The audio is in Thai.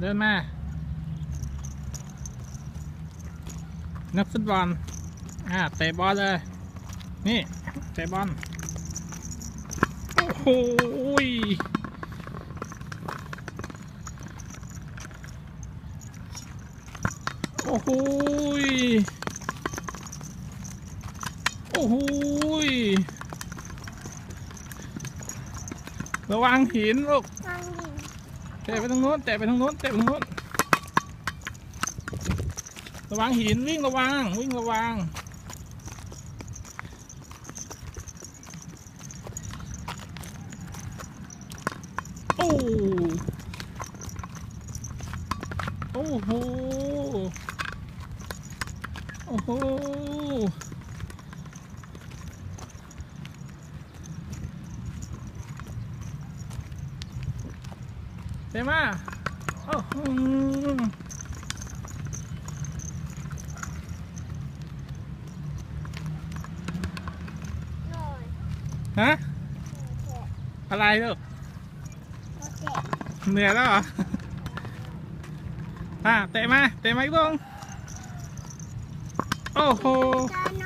เดินมา นักฟุตบอล อ่าเตะบอลเลย นี่เตะบอล โอ้โหโอ้โหโอ้โหระวังหินลูกฟังดิ เตะไปทางโน้นเตะไปทางโน้นเตะไปทางโน้นระวังหินวิ่งระวังวิ่งระวังโอ้โอ้โหโอ้โห เต็มมาโอ้โหหน่อยฮะเจ็บอะไรลูกเจ็บเหนื่อยแล้วเหรออะเตะมา เตะมาอีกตรงโอ้โหตาหน่